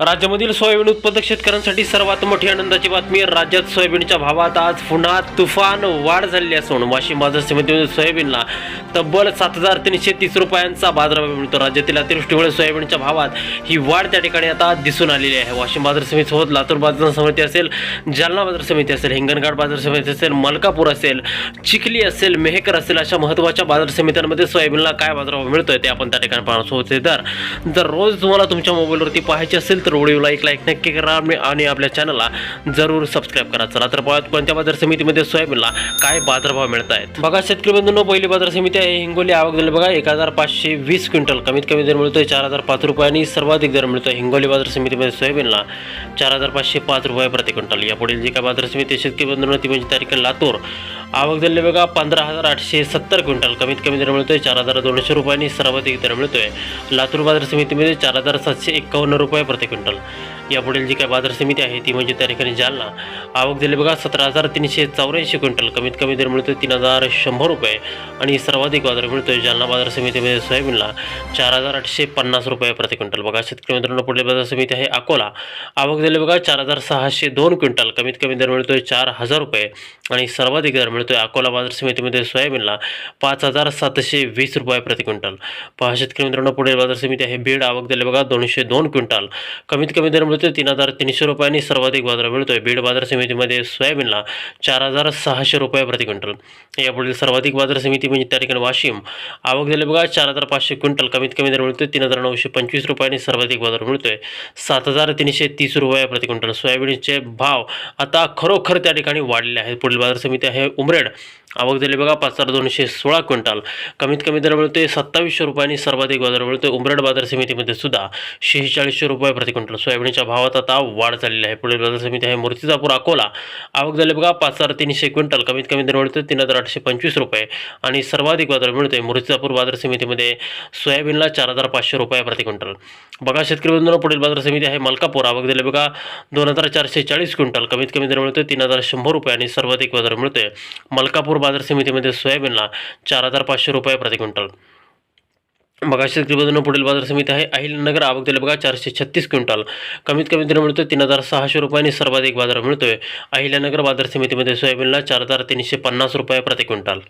राज्यामधील सोयाबीन उत्पादक शेतकऱ्यांसाठी सर्वात मोठी आनंदाची बातमी राज्यात सोयाबीनच्या भावात आज पुन्हा तुफान वाढ झालेली असून वाशिम बाजार समितीमध्ये सोयाबीनला तब्बल सात हजार तीनशे तीस रुपयांचा बाजारभाव मिळतो. राज्यातील अतिवृष्टीमुळे सोयाबीनच्या भावात ही वाढ त्या ठिकाणी आता दिसून आलेली आहे. वाशिम बाजार समितीसोबत लातूर बाजार समिती असेल जालना बाजार समिती असेल हिंगणघाट बाजार समिती असेल मलकापूर असेल चिखली असेल मेहकर असेल अशा महत्त्वाच्या बाजार समित्यांमध्ये सोयाबीनला काय बाजारभाव मिळतोय ते आपण त्या ठिकाणी पाहणार आहोत. तर जर रोज तुम्हाला तुमच्या मोबाईलवरती पाहायचे असेल तर व्हिडिओला एक लाईक नक्की करा आणि- आपल्या चॅनलला जरूर सबस्क्राईब करा. चला तर पाहत कोणत्या बाजार समितीमध्ये सोयाबीनला काय बाजारभाव मिळत आहेत. बघा शेतकरी बंधूंनो पहिली बाजार समिती आहे हिंगोली. आवक दिली बघा एक हजार पाचशे वीस क्विंटल. कमीत कमी दर मिळतोय चार हजार पाच रुपये आणि सर्वाधिक दर मिळतोय हिंगोली बाजार समितीमध्ये सोयाबीनला चार हजार पाचशे पाच रुपये प्रति क्विंटल. यापुढील जी काय बाजार समिती आहे शेतकरी बंधूंना ती म्हणजे तारीख लातूर. आवक झाली बघा पंधरा हजार आठशे सत्तर क्विंटल. कमीत कमी दर मिळतोय चार हजार दोनशे रुपयांनी सर्वाधिक दर मिळतोय. लातूर बाजार समितीमध्ये चार हजार सातशे एक्कावन्न रुपये प्रति क्विंटल. यापुढील जी काय बाजार समिती आहे ती म्हणजे त्या ठिकाणी जालना. आवक दिली बघा सतरा हजार तीनशे चौऱ्याऐंशी क्विंटल. कमीत कमी दर मिळतोय तीन हजार शंभर रुपये. आणि सर्वाधिक बाजार मिळतोय जालना बाजार समितीमध्ये सोयाबीनला. चार हजार आठशे पन्नास रुपये प्रति क्विंटल. बघा शेतकरी मित्रांनो पुढील बाजार समिती आहे अकोला. आवक दिली बघा चार हजार सहाशे दोन क्विंटल. कमीत कमी दर मिळतोय चार हजार रुपये. आणि सर्वाधिक दर मिळतोय अकोला बाजार समितीमध्ये सोयाबीनला पाच हजार सातशे वीस रुपये प्रति क्विंटल. पहा शेतकरी मित्रांनो पुढील बाजार समिती आहे. बीड आवक दिली बघा दोनशे दोन क्विंटल. कमीत कमी दर मिळतोय तीन हजार तीनशे रुपयांनी सर्वाधिक बाजार मिळतोय. बीड बाजार समितीमध्ये सोयाबीनला चार हजार सहाशे रुपये प्रति क्विंटल. यापुढील सर्वाधिक बाजार समिती म्हणजे त्या ठिकाणी वाशिम. आवक दिली बघा चार हजार पाचशे क्विंटल कमीत कमी दर मिळतोय. तीन हजार नऊशे पंचवीस रुपयांनी सर्वाधिक बाजार मिळतोय. सात हजार तीनशे तीस रुपये प्रति क्विंटल. सोयाबीनचे भाव आता खरोखर त्या ठिकाणी वाढलेले आहेत. पुढील बाजार समिती आहे उमरेड. आवक दिली बघा पाच हजार दोनशे सोळा क्विंटल. कमीत कमी दर मिळतोय सत्तावीसशे रुपयांनी सर्वाधिक बाजार मिळतोय. उमरेड बाजार समितीमध्ये सुद्धा शेहेचाळीसशे रुपये प्रति क्विंटल. सोयाबीनच्या भावात आता वाढ झालेली आहे. पुढील बाजार समिती आहे मूर्तिजापूर अकोला. आवक झाली बघा पाच हजार तीनशे क्विंटल. कमीत कमी दर मिळतो तीन हजार आठशे पंचवीस रुपये. आणि सर्वाधिक बाजार मिळतोय मूर्तिजापूर बाजार समितीमध्ये सोयाबीनला चार हजार पाचशे रुपये प्रति क्विंटल. बघा शेतकरी बंधूंना पुढील बाजार समिती आहे मलकापूर. आवक झाले बघा दोन हजार चारशे चाळीस क्विंटल. कमीत कमी दर मिळतोय तीन हजार शंभर रुपये आणि सर्वाधिक बाजार मिळतोय. मलकापूर बाजार समितीमध्ये सोयाबीनला चार हजार पाचशे रुपये प्रति क्विंटल. बघा शेतकरी बंधूंनो पुढील बाजार समिती आहे. अहिल्यानगर आवक दिले. बघा चारशे छत्तीस क्विंटल. कमीत कमी दर मिळतो तीन हजार सहाशे रुपये सर्वाधिक बाजार मिळतोय. अहिल्यानगर बाजार समितीमध्ये सोयाबीनला चार हजार तीनशे पन्नास रुपये प्रति क्विंटल.